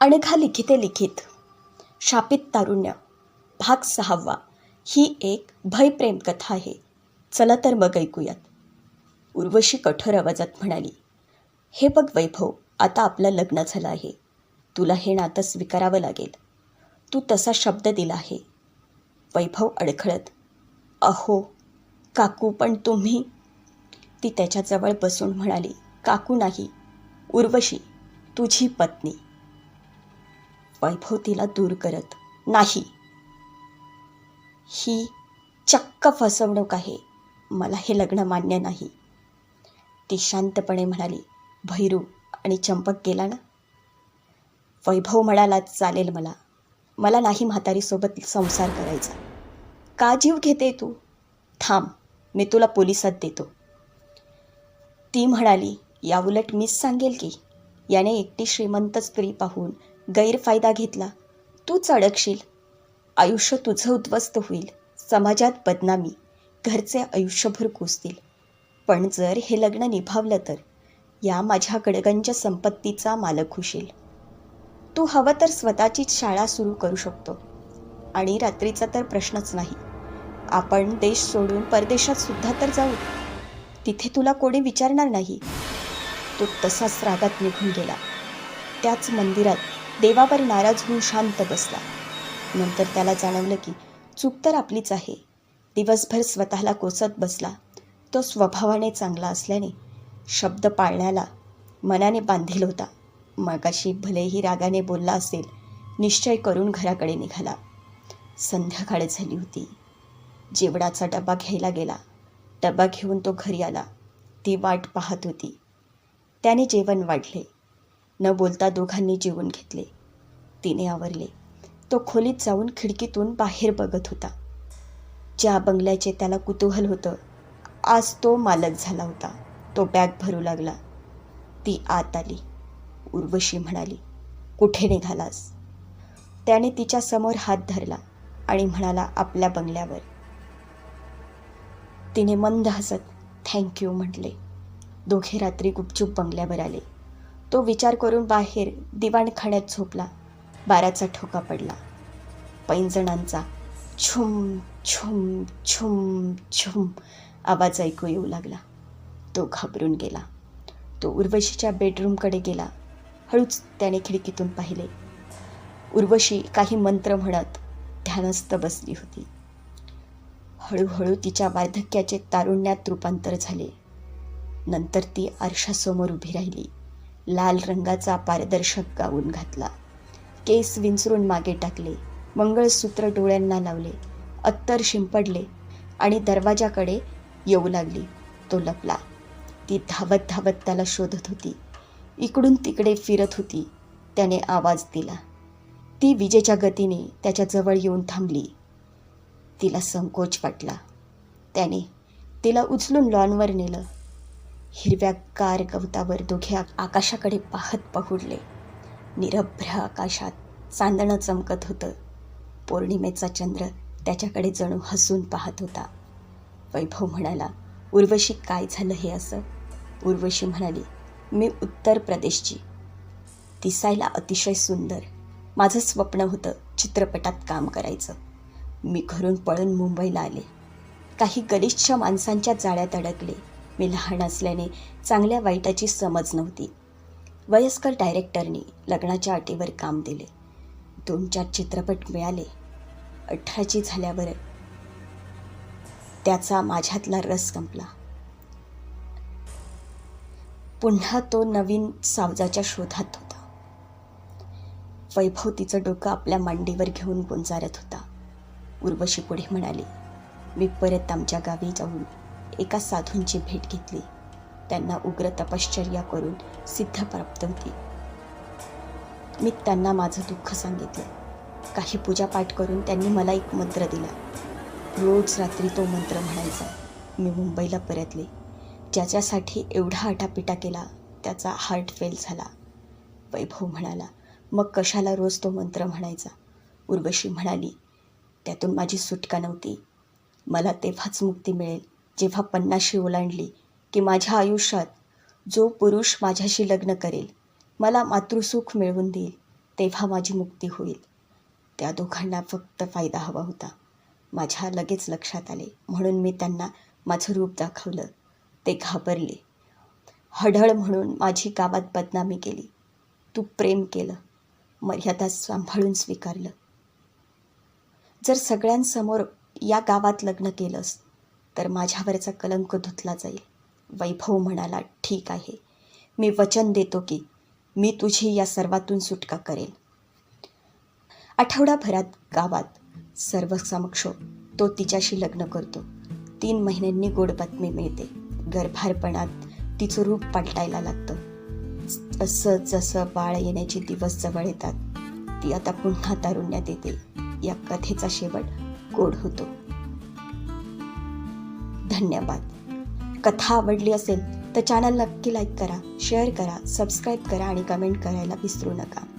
अणघा लिखिते लिखित. शापित तारुण्य. भाग सहावा. ही एक भयप्रेम कथा आहे. चला तर मग ऐकूयात. उर्वशी कठोर आवाजात म्हणाली हे बघ वैभव आता आपलं लग्न झालं आहे. तुला हे नातं स्वीकारावं लागेल. तू तसा शब्द दिला आहे. वैभव अडखळत अहो काकू पण तुम्ही? ती त्याच्याजवळ बसून म्हणाली काकू नाही. उर्वशी तुझी पत्नी. वैभव तिला दूर करत. नाही. ही चक्क फसवणूक आहे. मला हे लग्न मान्य नाही. ती शांतपणे म्हणाली भैरू आणि चंपक गेला ना? वैभव म्हणाला चालेल मला. मला नाही म्हातारीसोबत संसार करायचा. का जीव घेते तू? थांब मी तुला पोलिसात देतो. ती म्हणाली याउलट मीच सांगेल की याने एकटी श्रीमंत स्त्री पाहून गैरफायदा घेतला. तूच अडकशील आयुष्य तुझं उद्ध्वस्त होईल. समाजात बदनामी. घरचे आयुष्यभर कुसतील. पण जर हे लग्न निभावलं तर या माझ्या गडगंज संपत्तीचा मालक होशील. तू हवं तर स्वतःचीच शाळा सुरू करू शकतो. आणि रात्रीचा तर प्रश्नच नाही. आपण देश सोडून परदेशात सुद्धा तर जाऊ. तिथे तुला कोणी विचारणार नाही. तो तसाच रागात निघून गेला. त्याच मंदिरात देवावर नाराज होऊन शांत बसला. नंतर त्याला जाणवलं की चूक तर आपलीच आहे. दिवसभर स्वतःला कोसत बसला. तो स्वभावाने चांगला असल्याने शब्द पाळण्याला मनाने बांधील होता. मागाशी भलेही रागाने बोलला असेल निश्चय करून घराकडे निघाला. संध्याकाळ झाली होती. जेवणाचा डबा घ्यायला गेला. डबा घेऊन तो घरी आला. ती वाट पाहत होती. त्याने जेवण वाढले. न बोलता दोघांनी जेवून घेतले. तिने आवरले. तो खोलीत जाऊन खिडकीतून बाहेर बघत होता. ज्या बंगल्याचे त्याला कुतूहल होतं आज तो मालक झाला होता. तो बॅग भरू लागला. ती आत आली. उर्वशी म्हणाली कुठे निघालास? त्याने तिच्या समोर हात धरला आणि म्हणाला आपल्या बंगल्यावर. तिने मंद हसत थँक्यू म्हटले. दोघे रात्री गुपचूप बंगल्यावर आले. तो विचार करून बाहेर दिवाणखाण्यात झोपला. बाराचा ठोका पडला. पैंजणांचा छुम छुम छुम छुम आवाज ऐकू येऊ लागला. तो घाबरून गेला. तो उर्वशीच्या बेडरूमकडे गेला. हळूच त्याने खिडकीतून पाहिले. उर्वशी काही मंत्र म्हणत ध्यानस्थ बसली होती. हळूहळू तिच्या वार्धक्याचे तारुण्यात रूपांतर झाले. नंतर ती आरशासमोर उभी राहिली. लाल रंगाचा पारदर्शक गाऊन घातला. केस विंचरून मागे टाकले. मंगळसूत्र डोळ्यांना लावले. अत्तर शिंपडले आणि दरवाजाकडे येऊ लागली. तो लपला. ती धावत धावत त्याला शोधत होती. इकडून तिकडे फिरत होती. त्याने आवाज दिला. ती विजेच्या गतीने त्याच्याजवळ येऊन थांबली. तिला संकोच वाटला. त्याने तिला उचलून लॉनवर नेलं. हिरव्या कार गवतावर दोघे आकाशाकडे पाहत पहुडले. निरभ्र आकाशात चांदणं चमकत होतं. पौर्णिमेचा चंद्र त्याच्याकडे जणू हसून पाहत होता. वैभव म्हणाला उर्वशी काय झालं हे असं? उर्वशी म्हणाली मी उत्तर प्रदेशची. दिसायला अतिशय सुंदर. माझं स्वप्न होतं चित्रपटात काम करायचं. मी घरून पळून मुंबईला आले. काही गलिच्छ माणसांच्या जाळ्यात अडकले. मी लहान असल्याने चांगल्या वाईटाची समज नव्हती. वयस्कर डायरेक्टरनी लग्नाच्या अटीवर काम दिले. दोन चार चित्रपट मिळाले. अठराची झाल्यावर त्याचा माझ्यातला रस संपला पुन्हा तो नवीन सावजाच्या शोधात होता. वैभव तिचं डोकं आपल्या मांडीवर घेऊन गुंजारत होता. उर्वशी पुढे म्हणाली मी परत आमच्या गावी जाऊन एका साधूंची भेट घेतली. त्यांना उग्र तपश्चर्या करून सिद्ध प्राप्त होती. मी त्यांना माझं दुःख सांगितलं. काही पूजापाठ करून त्यांनी मला एक मंत्र दिला. रोज रात्री तो मंत्र म्हणायचा. मी मुंबईला परतले. ज्याच्यासाठी एवढा आटापिटा केला त्याचा हार्ट फेल झाला. वैभव म्हणाला मग कशाला रोज तो मंत्र म्हणायचा? उर्वशी म्हणाली त्यातून माझी सुटका नव्हती. मला तेव्हाच मुक्ती मिळेल. जेव्हा पन्नाशी ओलांडली की माझ्या आयुष्यात जो पुरुष माझ्याशी लग्न करेल मला मातृसुख मिळवून देईल तेव्हा माझी मुक्ती होईल. त्या दोघांना फक्त फायदा हवा होता. माझ्या लगेच लक्षात आले. म्हणून मी त्यांना माझं रूप दाखवलं. ते घाबरले. हढळ म्हणून माझी गावात बदनामी केली. तू प्रेम केलं. मर्यादा सांभाळून स्वीकारलं. जर सगळ्यांसमोर या गावात लग्न केलंस तर माझ्यावरचा कलंक धुतला जाईल. वैभव म्हणाला ठीक आहे. मी वचन देतो की मी तुझी या सर्वातून सुटका करेल आठवडाभरात गावात सर्वसमक्ष तो तिच्याशी लग्न करतो. तीन महिन्यांनी गोड बातमी मिळते. गर्भारपणात तिचं रूप पालटायला लागतं. जसं जसं बाळ येण्याचे दिवस जवळ येतात ती आता पुन्हा तारुण्यात येते. या कथेचा शेवट गोड होतो. धन्यवाद. कथा आवडली असेल तर चॅनल नक्की लाईक करा शेअर करा सबस्क्राईब करा आणि कमेंट करायला विसरू नका.